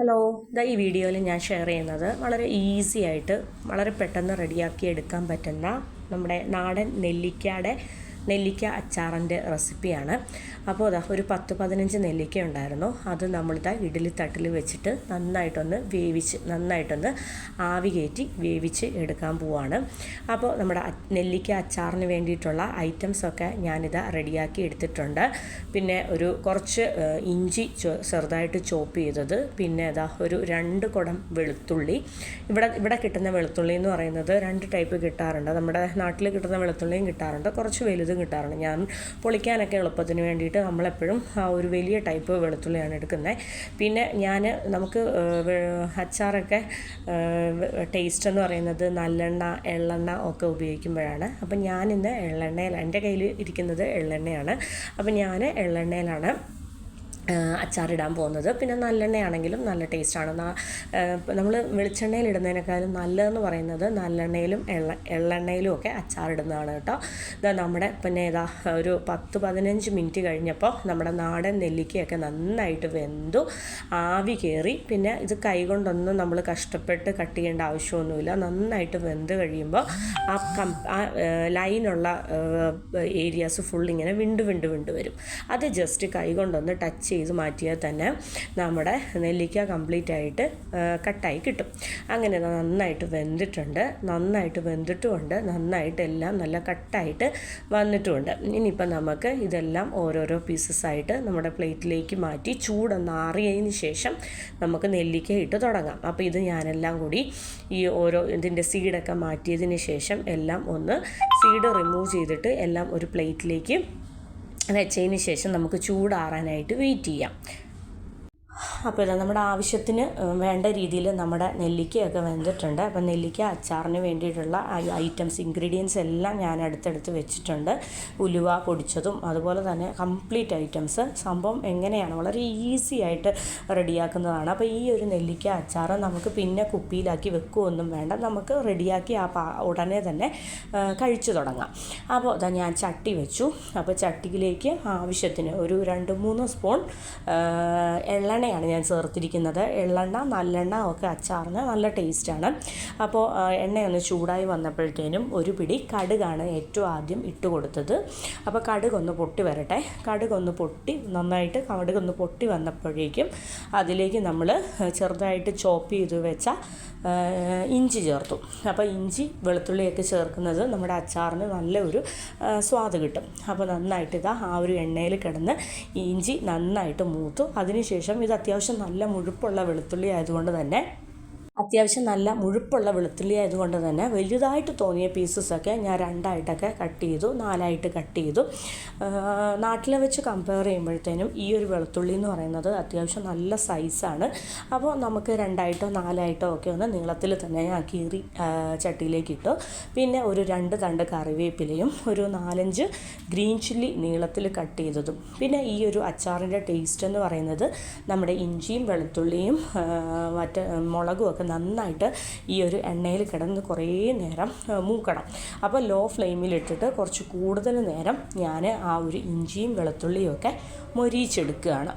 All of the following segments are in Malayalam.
ഹലോ ഇതാ ഈ വീഡിയോയിൽ ഞാൻ ഷെയർ ചെയ്യുന്നത് വളരെ ഈസി ആയിട്ട് വളരെ പെട്ടെന്ന് റെഡിയാക്കി എടുക്കാൻ പറ്റുന്ന നമ്മുടെ നാടൻ നെല്ലിക്കയുടെ നെല്ലിക്ക അച്ചാറിന്റെ റെസിപ്പിയാണ്. അപ്പോൾ അതാ ഒരു പത്ത് പതിനഞ്ച് നെല്ലിക്ക ഉണ്ടായിരുന്നു. അത് നമ്മളിതാ ഇഡലി തട്ടിൽ വെച്ചിട്ട് നന്നായിട്ടൊന്ന് വേവിച്ച് നന്നായിട്ടൊന്ന് ആവി കയറ്റി വേവിച്ച് എടുക്കാൻ പോവാണ്. അപ്പോൾ നമ്മുടെ നെല്ലിക്ക അച്ചാറിന് വേണ്ടിയിട്ടുള്ള ഐറ്റംസൊക്കെ ഞാനിതാ റെഡിയാക്കി എടുത്തിട്ടുണ്ട്. പിന്നെ ഒരു കുറച്ച് ഇഞ്ചി ചെറുതായിട്ട് ചോപ്പ് ചെയ്തത്. പിന്നെ അതാ ഒരു രണ്ട് കുടം വെളുത്തുള്ളി. ഇവിടെ ഇവിടെ കിട്ടുന്ന വെളുത്തുള്ളി എന്ന് പറയുന്നത് രണ്ട് ടൈപ്പ് കിട്ടാറുണ്ട്. നമ്മുടെ നാട്ടിൽ കിട്ടുന്ന വെളുത്തുള്ളിയും കിട്ടാറുണ്ട്. കുറച്ച് വലുതും കിട്ടാറുണ്ട്. ഞാൻ പൊളിക്കാനൊക്കെ എളുപ്പത്തിന് വേണ്ടിയിട്ട് നമ്മളെപ്പോഴും ആ ഒരു വലിയ ടൈപ്പ് വെളുത്തുള്ളിയാണ് എടുക്കുന്നത്. പിന്നെ ഞാൻ നമുക്ക് അച്ചാറൊക്കെ ടേസ്റ്റ് എന്ന് പറയുന്നത് നല്ലെണ്ണ എള്ളെണ്ണ ഒക്കെ ഉപയോഗിക്കുമ്പോഴാണ്. അപ്പം ഞാനിന്ന് എള്ളെണ്ണയിൽ എന്റെ കയ്യിൽ ഇരിക്കുന്നത് എള്ളെണ്ണയാണ്. അപ്പം ഞാൻ എള്ളെണ്ണയിലാണ് അച്ചാറിടാൻ പോകുന്നത്. പിന്നെ നല്ലെണ്ണയാണെങ്കിലും നല്ല ടേസ്റ്റാണ്. നമ്മൾ വെളിച്ചെണ്ണയിൽ ഇടുന്നതിനേക്കാളും നല്ലതെന്ന് പറയുന്നത് നല്ലെണ്ണയിലും എള്ള എള്ളെണ്ണയിലും ഒക്കെ അച്ചാറിടുന്നതാണ് കേട്ടോ. ഇതാ നമ്മുടെ പിന്നെ ഇതാ ഒരു പത്ത് പതിനഞ്ച് മിനിറ്റ് കഴിഞ്ഞപ്പോൾ നമ്മുടെ നാടൻ നെല്ലിക്കയൊക്കെ നന്നായിട്ട് വെന്തു. ആവി കയറി. പിന്നെ ഇത് കൈകൊണ്ടൊന്നും നമ്മൾ കഷ്ടപ്പെട്ട് കട്ട് ചെയ്യേണ്ട ആവശ്യമൊന്നുമില്ല. നന്നായിട്ട് വെന്ത് കഴിയുമ്പോൾ ആ കം ആ ലൈനുള്ള ഏരിയാസ് ഫുൾ ഇങ്ങനെ വിണ്ട് വിണ്ട് വിണ്ട് വരും. അത് ജസ്റ്റ് കൈകൊണ്ടൊന്ന് ടച്ച് ചെയ്ത് മാറ്റിയാൽ തന്നെ നമ്മുടെ നെല്ലിക്ക കംപ്ലീറ്റ് ആയിട്ട് കട്ടായി കിട്ടും. അങ്ങനെ നന്നായിട്ട് വെന്തിട്ടുണ്ട്. നന്നായിട്ട് വെന്തിട്ടുമുണ്ട്. നന്നായിട്ട് എല്ലാം നല്ല കട്ടായിട്ട് വന്നിട്ടുമുണ്ട്. ഇനിയിപ്പം നമുക്ക് ഇതെല്ലാം ഓരോരോ പീസസ് ആയിട്ട് നമ്മുടെ പ്ലേറ്റിലേക്ക് മാറ്റി ചൂടൊന്ന് ആറിയതിന് ശേഷം നമുക്ക് നെല്ലിക്ക ഇട്ട് തുടങ്ങാം. അപ്പോൾ ഇത് ഞാനെല്ലാം കൂടി ഈ ഓരോ ഇതിന്റെ സീഡൊക്കെ മാറ്റിയതിന് ശേഷം എല്ലാം ഒന്ന് സീഡ് റിമൂവ് ചെയ്തിട്ട് എല്ലാം ഒരു പ്ലേറ്റിലേക്ക് വെച്ചതിന് ശേഷം നമുക്ക് ചൂടാറാനായിട്ട് വെയിറ്റ് ചെയ്യാം. അപ്പോൾ ഇത് നമ്മുടെ ആവശ്യത്തിന് വേണ്ട രീതിയിൽ നമ്മുടെ നെല്ലിക്കയൊക്കെ വെന്തിട്ടുണ്ട്. അപ്പോൾ നെല്ലിക്ക അച്ചാറിന് വേണ്ടിയിട്ടുള്ള ഐറ്റംസ് ഇൻഗ്രീഡിയൻസ് എല്ലാം ഞാൻ അടുത്തെടുത്ത് വെച്ചിട്ടുണ്ട്. ഉലുവ പൊടിച്ചതും അതുപോലെ തന്നെ കംപ്ലീറ്റ് ഐറ്റംസ്. സംഭവം എങ്ങനെയാണ്? വളരെ ഈസി ആയിട്ട് റെഡിയാക്കുന്നതാണ്. അപ്പോൾ ഈ ഒരു നെല്ലിക്ക അച്ചാർ നമുക്ക് പിന്നെ കുപ്പിയിലാക്കി വെക്കുകയൊന്നും വേണ്ട. നമുക്ക് റെഡിയാക്കി ആ ഉടനെ തന്നെ കഴിച്ചു തുടങ്ങാം. അപ്പോൾ അതാ ഞാൻ ചട്ടി വെച്ചു. അപ്പോൾ ചട്ടിയിലേക്ക് ആവശ്യത്തിന് ഒരു രണ്ട് മൂന്ന് സ്പൂൺ എള്ളെണ്ണയാണ് ഞാൻ ചേർത്തിരിക്കുന്നത് എള്ളെണ്ണ നല്ലെണ്ണ ഒക്കെ അച്ചാറിന് നല്ല ടേസ്റ്റാണ്. അപ്പോൾ എണ്ണയൊന്ന് ചൂടായി വന്നപ്പോഴത്തേനും ഒരു പിടി കടുകാണ് ഏറ്റവും ആദ്യം ഇട്ട് കൊടുത്തത്. അപ്പോൾ കടുകൊന്ന് പൊട്ടി വരട്ടെ. കടുകൊന്ന് പൊട്ടി നന്നായിട്ട് കടുകൊന്ന് പൊട്ടി വന്നപ്പോഴേക്കും അതിലേക്ക് നമ്മൾ ചെറുതായിട്ട് ചോപ്പ് ചെയ്ത് വെച്ച ഇഞ്ചി ചേർത്തു. അപ്പോൾ ഇഞ്ചി വെളുത്തുള്ളിയൊക്കെ ചേർക്കുന്നത് നമ്മുടെ അച്ചാറിന് നല്ല ഒരു സ്വാദ് കിട്ടും. അപ്പോൾ നന്നായിട്ട് ഇതാ ആ ഒരു എണ്ണയിൽ കിടന്ന് ഇഞ്ചി നന്നായിട്ട് മൂത്തു. അതിനുശേഷം ഇത് അത്യാവശ്യം നല്ല മുഴുപ്പുള്ള വെളുത്തുള്ളി ആയതുകൊണ്ട് തന്നെ അത്യാവശ്യം നല്ല മുഴുപ്പുള്ള വെളുത്തുള്ളി ആയതുകൊണ്ട് തന്നെ വലുതായിട്ട് തോന്നിയ പീസസൊക്കെ ഞാൻ രണ്ടായിട്ടൊക്കെ കട്ട് ചെയ്തു നാലായിട്ട് കട്ട് ചെയ്തു. നാട്ടിലെ വെച്ച് കമ്പയർ ചെയ്യുമ്പോഴത്തേനും ഈ ഒരു വെളുത്തുള്ളി എന്ന് പറയുന്നത് അത്യാവശ്യം നല്ല സൈസാണ് അപ്പോൾ നമുക്ക് രണ്ടായിട്ടോ നാലായിട്ടോ ഒക്കെ ഒന്ന് നീളത്തിൽ തന്നെ ഞാൻ കീറി ചട്ടിയിലേക്ക് ഇട്ടു. പിന്നെ ഒരു രണ്ട് തണ്ട് കറിവേപ്പിലയും ഒരു നാലഞ്ച് ഗ്രീൻ ചില്ലി നീളത്തിൽ കട്ട് ചെയ്തതും. പിന്നെ ഈ ഒരു അച്ചാറിന്റെ ടേസ്റ്റ് എന്ന് പറയുന്നത് നമ്മുടെ ഇഞ്ചിയും വെളുത്തുള്ളിയും മറ്റ് മുളകും ഒക്കെ നന്നായിട്ട് ഈ ഒരു എണ്ണയിൽ കിടന്ന് കുറേ നേരം മൂക്കണം. അപ്പോൾ ലോ ഫ്ലെയിമിലിട്ടിട്ട് കുറച്ച് കൂടുതൽ നേരം ഞാൻ ആ ഒരു ഇഞ്ചിയും വെളുത്തുള്ളിയും ഒക്കെ മൊരിയിച്ചെടുക്കുകയാണ്.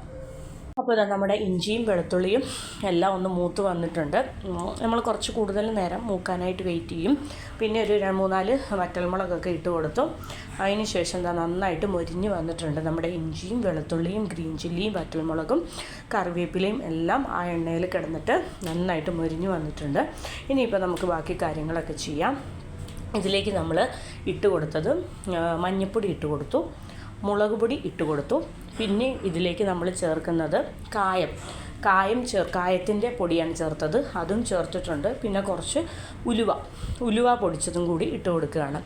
അപ്പോൾ ഇതാ നമ്മുടെ ഇഞ്ചിയും വെളുത്തുള്ളിയും എല്ലാം ഒന്ന് മൂത്ത് വന്നിട്ടുണ്ട്. നമ്മൾ കുറച്ച് കൂടുതൽ നേരം മൂക്കാനായിട്ട് വെയിറ്റ് ചെയ്യും. പിന്നെ ഒരു രണ്ട് മൂന്നാൽ വറ്റൽമുളകൊക്കെ ഇട്ട് കൊടുത്തു. അതിന് ശേഷം എന്താ നന്നായിട്ട് മൊരിഞ്ഞ് വന്നിട്ടുണ്ട് നമ്മുടെ ഇഞ്ചിയും വെളുത്തുള്ളിയും ഗ്രീൻ ചില്ലിയും വറ്റൽമുളകും കറിവേപ്പിലയും എല്ലാം ആ എണ്ണയിൽ കിടന്നിട്ട് നന്നായിട്ട് മൊരിഞ്ഞ് വന്നിട്ടുണ്ട്. ഇനിയിപ്പോൾ നമുക്ക് ബാക്കി കാര്യങ്ങളൊക്കെ ചെയ്യാം. ഇതിലേക്ക് നമ്മൾ ഇട്ട് കൊടുത്തത് മഞ്ഞൾപ്പൊടി ഇട്ട് കൊടുത്തു. മുളക് പൊടി ഇട്ട് കൊടുത്തു. പിന്നെ ഇതിലേക്ക് നമ്മൾ ചേർക്കുന്നത് കായം. കായം ചേർ കായത്തിന്റെ പൊടിയാണ് ചേർത്തത്. അതും ചേർത്തിട്ടുണ്ട്. പിന്നെ കുറച്ച് ഉലുവ. ഉലുവ പൊടിച്ചതും കൂടി ഇട്ട് കൊടുക്കുകയാണ്.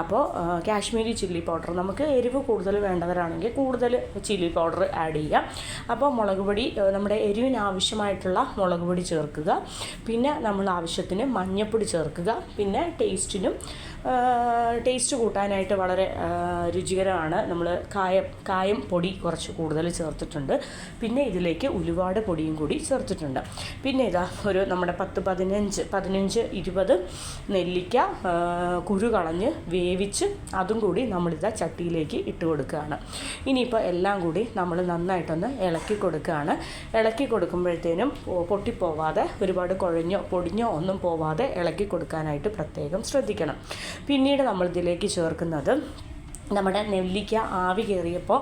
അപ്പോൾ കാശ്മീരി ചില്ലി പൗഡർ നമുക്ക് എരിവ് കൂടുതൽ വേണ്ടവരാണെങ്കിൽ കൂടുതൽ ചില്ലി പൗഡർ ആഡ് ചെയ്യാം. അപ്പോൾ മുളക് പൊടി നമ്മുടെ എരിവിന് ആവശ്യമായിട്ടുള്ള മുളക് പൊടി ചേർക്കുക. പിന്നെ നമ്മൾ ആവശ്യത്തിന് മഞ്ഞൾപ്പൊടി ചേർക്കുക. പിന്നെ ടേസ്റ്റിനും ടേസ്റ്റ് കൂട്ടാനായിട്ട് വളരെ രുചികരമാണ്. നമ്മൾ കായം കായം പൊടി കുറച്ച് കൂടുതൽ ചേർത്തിട്ടുണ്ട്. പിന്നെ ഇതിലേക്ക് ഉലുവാട് പൊടിയും കൂടി ചേർത്തിട്ടുണ്ട്. പിന്നെ ഇതാ ഒരു നമ്മുടെ പത്ത് പതിനഞ്ച് പതിനഞ്ച് ഇരുപത് നെല്ലിക്ക കുരു കളഞ്ഞ് വേവിച്ച് അതും കൂടി നമ്മളിതാ ചട്ടിയിലേക്ക് ഇട്ട് കൊടുക്കുകയാണ്. ഇനിയിപ്പോൾ എല്ലാം കൂടി നമ്മൾ നന്നായിട്ടൊന്ന് ഇളക്കി കൊടുക്കുകയാണ്. ഇളക്കി കൊടുക്കുമ്പോഴത്തേനും പൊട്ടിപ്പോവാതെ ഒരുപാട് കുഴഞ്ഞോ പൊടിഞ്ഞോ ഒന്നും പോവാതെ ഇളക്കി കൊടുക്കാനായിട്ട് പ്രത്യേകം ശ്രദ്ധിക്കണം. പിന്നീട് നമ്മൾ ഇതിലേക്ക് ചേർക്കുന്നത് നമ്മുടെ നെല്ലിക്ക ആവി കയറിയപ്പോൾ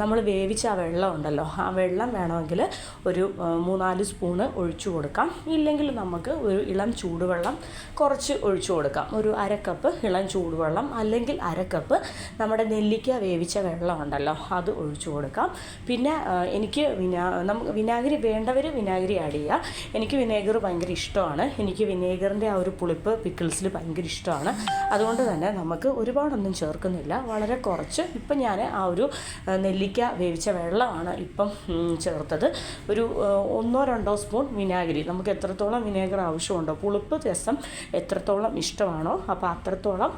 നമ്മൾ വേവിച്ച ആ വെള്ളം ഉണ്ടല്ലോ ആ വെള്ളം വേണമെങ്കിൽ ഒരു മൂന്നാൽ സ്പൂണ് ഒഴിച്ചു കൊടുക്കാം. ഇല്ലെങ്കിൽ നമുക്ക് ഒരു ഇളം ചൂടുവെള്ളം കുറച്ച് ഒഴിച്ചു കൊടുക്കാം. ഒരു അര കപ്പ് ഇളം ചൂടുവെള്ളം അല്ലെങ്കിൽ അര കപ്പ് നമ്മുടെ നെല്ലിക്ക വേവിച്ച വെള്ളം ഉണ്ടല്ലോ അത് ഒഴിച്ചു കൊടുക്കാം. പിന്നെ എനിക്ക് വിനാ നമുക്ക് വിനാഗിരി വേണ്ടവർ വിനാഗിരി ആഡ് ചെയ്യുക എനിക്ക് വിനേഗർ ഭയങ്കര ഇഷ്ടമാണ്. എനിക്ക് വിനേഗറിന്റെ ആ ഒരു പുളിപ്പ് പിക്കിൾസിൽ ഭയങ്കര ഇഷ്ടമാണ്. അതുകൊണ്ട് തന്നെ നമുക്ക് ഒരുപാടൊന്നും ചേർക്കുന്നില്ല വളരെ കുറച്ച്. ഇപ്പം ഞാൻ ആ ഒരു നെല്ലിക്ക വേവിച്ച വെള്ളമാണ് ഇപ്പം ചേർത്തത്. ഒരു ഒന്നോ രണ്ടോ സ്പൂൺ വിനാഗിരി. നമുക്ക് എത്രത്തോളം വിനേഗർ ആവശ്യമുണ്ടോ? പുളിപ്പ് രസം എത്രത്തോളം ഇഷ്ടമാണോ? അപ്പോൾ അത്രത്തോളം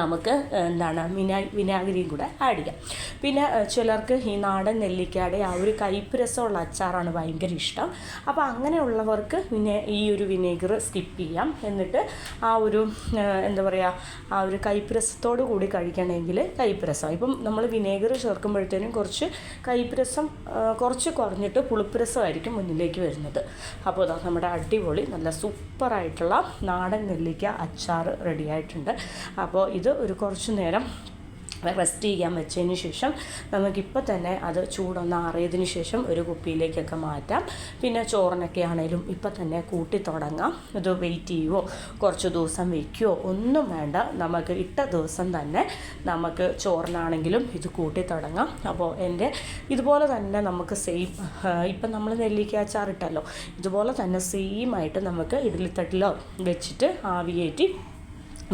നമുക്ക് എന്താണ് വിനാ വിനാഗിരിയും കൂടെ ആഡ് ചെയ്യാം പിന്നെ ചിലർക്ക് ഈ നാടൻ നെല്ലിക്കയുടെ ആ ഒരു കൈപ്പുരസമുള്ള രസമുള്ള അച്ചാറാണ് ഭയങ്കര ഇഷ്ടം. അപ്പോൾ അങ്ങനെയുള്ളവർക്ക് വിനെ ഈ ഒരു വിനേഗർ സ്കിപ്പ് ചെയ്യാം. എന്നിട്ട് ആ ഒരു എന്താ പറയുക ആ ഒരു കയ്പ്പ് രസത്തോടു കൂടി കഴിക്കണമെങ്കിൽ കൈപ്പുരസം രസം. ഇപ്പം നമ്മൾ വിനേഗർ ചേർക്കുമ്പോഴത്തേനും കുറച്ച് കൈപ്പുരസം രസം കുറച്ച് കുറഞ്ഞിട്ട് പുളിപ്പ് രസമായിരിക്കും മുന്നിലേക്ക് വരുന്നത്. അപ്പോൾ അതാ നമ്മുടെ അടിപൊളി നല്ല സൂപ്പറായിട്ടുള്ള നാടൻ നെല്ലിക്ക അച്ചാർ റെഡിയായിട്ടുണ്ട്. അപ്പോൾ ഇത് ഒരു കുറച്ച് നേരം റെസ്റ്റ് ചെയ്യാൻ വെച്ചതിന് ശേഷം നമുക്കിപ്പോൾ തന്നെ അത് ചൂടൊന്ന് ആറിയതിന് ശേഷം ഒരു കുപ്പിയിലേക്കൊക്കെ മാറ്റാം. പിന്നെ ചോറിനൊക്കെ ആണെങ്കിലും ഇപ്പം തന്നെ കൂട്ടി തുടങ്ങാം. ഇത് വെയിറ്റ് ചെയ്യുവോ കുറച്ച് ദിവസം വയ്ക്കുവോ ഒന്നും വേണ്ട. നമുക്ക് ഇട്ട ദിവസം തന്നെ നമുക്ക് ചോറിനാണെങ്കിലും ഇത് കൂട്ടി തുടങ്ങാം. അപ്പോൾ എന്റെ ഇതുപോലെ തന്നെ നമുക്ക് സെയിം ഇപ്പം നമ്മൾ നെല്ലിക്ക അച്ചാറിട്ടല്ലോ. ഇതുപോലെ തന്നെ സെയിം ആയിട്ട് നമുക്ക് ഇഡ്ഡലിത്തട്ടിലോ വെച്ചിട്ട് ആവിയേറ്റി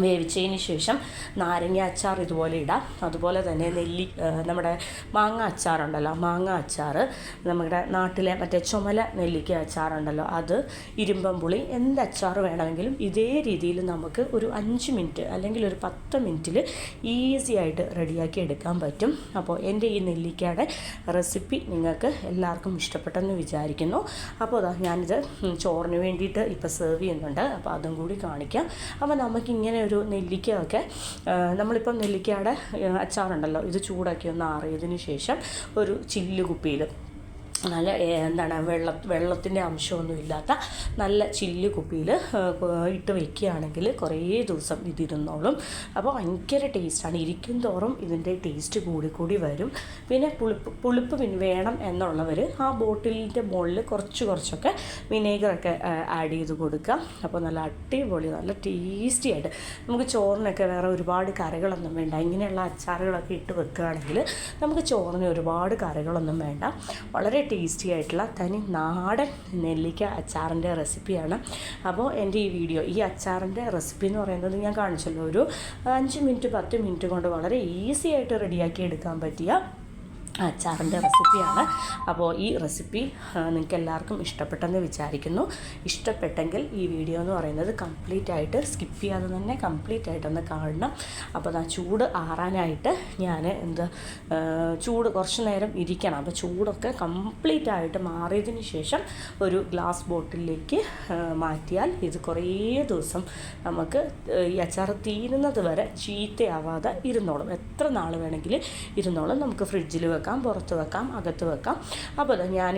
വേവിച്ചതിന് ശേഷം നാരങ്ങ അച്ചാർ ഇതുപോലെ ഇടാം. അതുപോലെ തന്നെ നെല്ലി നമ്മുടെ മാങ്ങ അച്ചാറുണ്ടല്ലോ മാങ്ങ അച്ചാർ നമ്മുടെ നാട്ടിലെ മറ്റേ ചുമല നെല്ലിക്ക അച്ചാറുണ്ടല്ലോ അത് ഇരുമ്പം പുളി എന്ത് അച്ചാർ വേണമെങ്കിലും ഇതേ രീതിയിൽ നമുക്ക് ഒരു അഞ്ച് മിനിറ്റ് അല്ലെങ്കിൽ ഒരു പത്ത് മിനിറ്റിൽ ഈസി ആയിട്ട് റെഡിയാക്കി എടുക്കാൻ പറ്റും. അപ്പോൾ എന്റെ ഈ നെല്ലിക്കയുടെ റെസിപ്പി നിങ്ങൾക്ക് എല്ലാവർക്കും ഇഷ്ടപ്പെട്ടെന്ന് വിചാരിക്കുന്നു. അപ്പോൾ ഞാനിത് ചോറിന് വേണ്ടിയിട്ട് ഇപ്പോൾ സെർവ് ചെയ്യുന്നുണ്ട്. അപ്പോൾ അതും കൂടി കാണിക്കാം. അപ്പോൾ നമുക്കിങ്ങനെ ഒരു നെല്ലിക്കയൊക്കെ നമ്മളിപ്പം നെല്ലിക്കയുടെ അച്ചാറുണ്ടല്ലോ ഇത് ചൂടാക്കി ഒന്ന് ആറിയതിന് ശേഷം ഒരു ചില്ല് കുപ്പിയിൽ നല്ല എന്താണ് വെള്ള വെള്ളത്തിന്റെ അംശമൊന്നും ഇല്ലാത്ത നല്ല ചില്ല് കുപ്പിയിൽ ഇട്ട് വെക്കുകയാണെങ്കിൽ കുറേ ദിവസം ഇതിരുന്നോളും. അപ്പോൾ ഭയങ്കര ടേസ്റ്റാണ്. ഇരിക്കും തോറും ഇതിന്റെ ടേസ്റ്റ് കൂടിക്കൂടി കൂടി വരും. പിന്നെ പുളിപ്പ് പുളിപ്പ് പിന്നെ വേണം എന്നുള്ളവർ ആ ബോട്ടിലിന്റെ മുകളിൽ കുറച്ച് കുറച്ചൊക്കെ വിനേഗറൊക്കെ ആഡ് ചെയ്ത് കൊടുക്കുക. അപ്പോൾ നല്ല അടിപൊളി നല്ല ടേസ്റ്റി ആയിട്ട്. നമുക്ക് ചോറിനൊക്കെ വേറെ ഒരുപാട് കറികളൊന്നും വേണ്ട. ഇങ്ങനെയുള്ള അച്ചാറുകളൊക്കെ ഇട്ട് വെക്കുകയാണെങ്കിൽ നമുക്ക് ചോറിന് ഒരുപാട് കറികളൊന്നും വേണ്ട. വളരെ ടേസ്റ്റി ആയിട്ടുള്ള തനി നാടൻ നെല്ലിക്ക അച്ചാറിന്റെ റെസിപ്പിയാണ്. അപ്പോൾ എന്റെ ഈ വീഡിയോ ഈ അച്ചാറിന്റെ റെസിപ്പി എന്ന് പറയുന്നത് ഞാൻ കാണിച്ചല്ലോ. ഒരു അഞ്ച് മിനിറ്റ് പത്ത് മിനിറ്റ് കൊണ്ട് വളരെ ഈസി ആയിട്ട് റെഡിയാക്കി എടുക്കാൻ പറ്റിയ അച്ചാറിന്റെ റെസിപ്പിയാണ്. അപ്പോൾ ഈ റെസിപ്പി നിങ്ങൾക്ക് എല്ലാവർക്കും ഇഷ്ടപ്പെട്ടെന്ന് വിചാരിക്കുന്നു. ഇഷ്ടപ്പെട്ടെങ്കിൽ ഈ വീഡിയോ എന്ന് പറയുന്നത് കംപ്ലീറ്റ് ആയിട്ട് സ്കിപ്പ് ചെയ്യാതെ തന്നെ കംപ്ലീറ്റ് ആയിട്ടൊന്ന് കാണണം. അപ്പോൾ ആ ചൂട് ആറാനായിട്ട് ഞാൻ എന്ത് ചൂട് കുറച്ച് നേരം ഇരിക്കണം. അപ്പോൾ ചൂടൊക്കെ കംപ്ലീറ്റ് ആയിട്ട് മാറിയതിന് ശേഷം ഒരു ഗ്ലാസ് ബോട്ടിലേക്ക് മാറ്റിയാൽ ഇത് കുറേ ദിവസം നമുക്ക് ഈ അച്ചാർ തീരുന്നത് വരെ ചീത്തയാവാതെ ഇരുന്നോളും. എത്ര നാൾ വേണമെങ്കിൽ ഇരുന്നോളും നമുക്ക് ഫ്രിഡ്ജിൽ വെക്കാം. പുറത്ത് വെക്കാം അകത്ത് വെക്കാം. അപ്പോൾ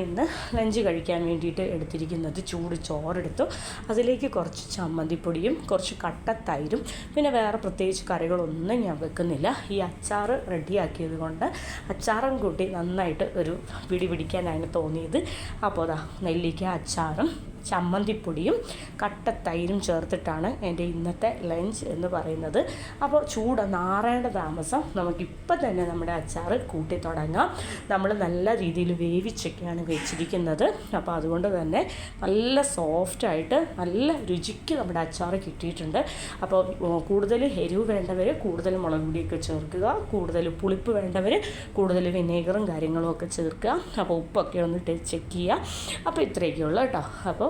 ഇന്ന് ലഞ്ച് കഴിക്കാൻ വേണ്ടിയിട്ട് എടുത്തിരിക്കുന്നത് ചൂട് ചോറെടുത്തു. അതിലേക്ക് കുറച്ച് ചമ്മന്തിപ്പൊടിയും കുറച്ച് കട്ട തൈരും പിന്നെ വേറെ പ്രത്യേകിച്ച് കറികളൊന്നും ഞാൻ വെക്കുന്നില്ല. ഈ അച്ചാർ റെഡിയാക്കിയത് കൊണ്ട് അച്ചാറും കൂട്ടി നന്നായിട്ട് ഒരു പിടി പിടിക്കാനാണ് തോന്നിയത്. അപ്പോൾ അതാ നെല്ലിക്ക അച്ചാറും ചമ്മന്തിപ്പൊടിയും കട്ട തൈരും ചേർത്തിട്ടാണ് എന്റെ ഇന്നത്തെ ലഞ്ച് എന്ന് പറയുന്നത്. അപ്പോൾ ചൂട് നാറേണ്ട താമസം നമുക്കിപ്പം തന്നെ നമ്മുടെ അച്ചാർ കൂട്ടി തുടങ്ങാം. നമ്മൾ നല്ല രീതിയിൽ വേവിച്ചൊക്കെയാണ് വെച്ചിരിക്കുന്നത്. അപ്പോൾ അതുകൊണ്ട് തന്നെ നല്ല സോഫ്റ്റായിട്ട് നല്ല രുചിക്ക് നമ്മുടെ അച്ചാർ കിട്ടിയിട്ടുണ്ട്. അപ്പോൾ കൂടുതൽ എരിവ് വേണ്ടവർ കൂടുതൽ മുളക് പൊടിയൊക്കെ ചേർക്കുക. കൂടുതൽ പുളിപ്പ് വേണ്ടവർ കൂടുതൽ വിനേഗറും കാര്യങ്ങളും ഒക്കെ ചേർക്കുക. അപ്പോൾ ഉപ്പൊക്കെ ഒന്ന് ചെക്ക് ചെയ്യുക. അപ്പോൾ ഇത്രയൊക്കെയുള്ളൂ കേട്ടോ. അപ്പോൾ